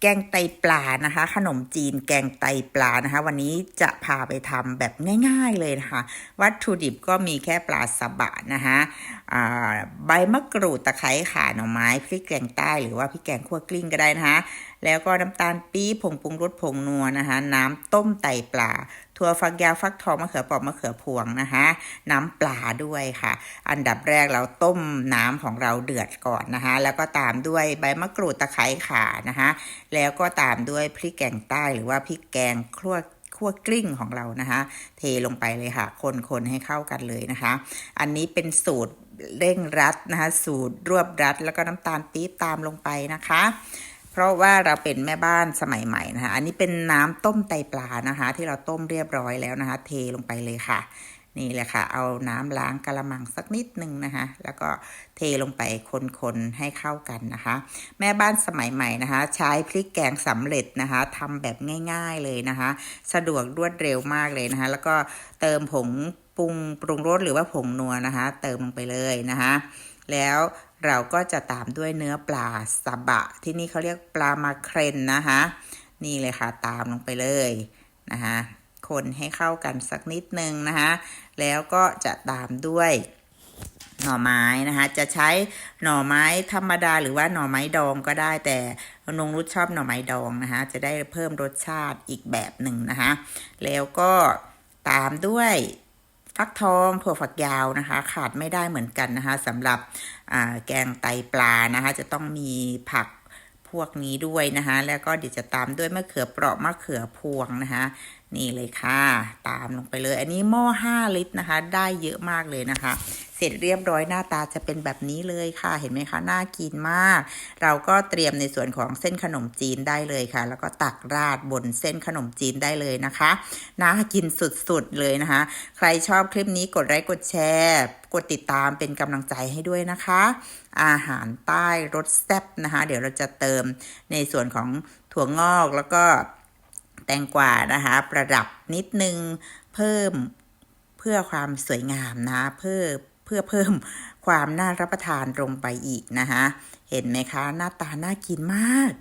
แกงไตปลานะคะ ขนมจีนแกงไตปลานะคะ วันนี้จะพาไปทำแบบง่าย ๆเลยนะคะ วัตถุดิบก็มีแค่ปลาสบะนะคะใบมะกรูดตะไคร้ข่าหน่อไม้พริกแกงใต้หรือว่าพริกแกงขั่วกลิ้งก็ได้นะคะ แล้วก็น้ำตาลปี๊บผงปรุงรสผงนัวนะคะ น้ำต้มไตปลา ถั่วฝักยาวฟักทองมะเขือปอกมะเขือพวงนะคะ น้ำปลาด้วยค่ะ อันดับแรกเราต้มน้ำของเราเดือดก่อนนะคะ แล้วก็ตามด้วยใบมะกรูดตะไคร้ข่านะคะ แล้วก็ตามด้วยพริกแกงใต้หรือว่าพริกแกงคั่วคั่วกลิ้งของเรานะคะ เทลงไปเลยค่ะ คนๆให้เข้ากันเลยนะคะ อันนี้เป็นสูตรเร่งรัดนะคะ สูตรรวบรัด แล้วก็น้ำตาลปี๊บตามลงไปนะคะ เพราะว่าเราเป็นแม่บ้านสมัยใหม่นะคะ อันนี้เป็นน้ำต้มไตปลานะคะ ที่เราต้มเรียบร้อยแล้วนะคะ เทลงไปเลยค่ะ นี่แหละค่ะ เอาน้ำล้างกระมังสักนิดนึงนะคะ แล้วก็เทลงไปคนๆให้เข้ากันนะคะ แม่บ้านสมัยใหม่นะคะ ใช้พริกแกงสำเร็จนะคะทำแบบง่ายๆเลยนะคะ สะดวกรวดเร็วมากเลยนะคะ แล้วก็เติมผงปรุงปรุงรสหรือว่าผงนัวนะคะ เติมลงไปเลยนะคะ แล้วเราก็จะตามด้วยเนื้อปลาสบะ ที่นี่เขาเรียกปลามาเครนนะคะนี่เลยค่ะตามลงไปเลยนะคะคนให้เข้ากันสักนิดนึงนะคะแล้วก็จะตามด้วยหน่อไม้นะคะจะใช้หน่อไม้ธรรมดาหรือว่าหน่อไม้ดองก็ได้แต่นงรุชชอบหน่อไม้ดองนะคะจะได้เพิ่มรสชาติอีกแบบหนึ่งนะคะแล้วก็ตามด้วย ฟักทองถั่วฝักยาวนะคะ ขาดไม่ได้เหมือนกันนะคะสำหรับแกงไตปลานะคะ จะต้องมีผักพวกนี้ด้วยนะคะแล้วก็เดี๋ยวจะตามด้วยมะเขือเปราะมะเขือพวงนะคะนี่เลยค่ะ ตามลงไปเลย อันนี้หม้อ 5 ลิตรนะคะ ได้เยอะมากเลยนะคะ เสร็จเรียบร้อยหน้าตาจะเป็นแบบนี้เลยค่ะ เห็นไหมคะ น่ากินมาก เราก็เตรียมในส่วนของเส้นขนมจีนได้เลยค่ะ แล้วก็ตักราดบนเส้นขนมจีนได้เลยนะคะ น่ากินสุดๆเลยนะคะ ใครชอบคลิปนี้กดไลค์กดแชร์ กดติดตามเป็นกำลังใจให้ด้วยนะคะ อาหารใต้รสแซ่บนะคะ เดี๋ยวเราจะเติมในส่วนของถั่วงอกแล้วก็แตงกวานะคะ ประดับนิดนึงเพิ่มเพื่อความสวยงามนะ เพื่อเพื่อเพิ่มความน่ารับประทานลงไปอีกนะคะ เห็นไหมคะ หน้าตาน่ากินมาก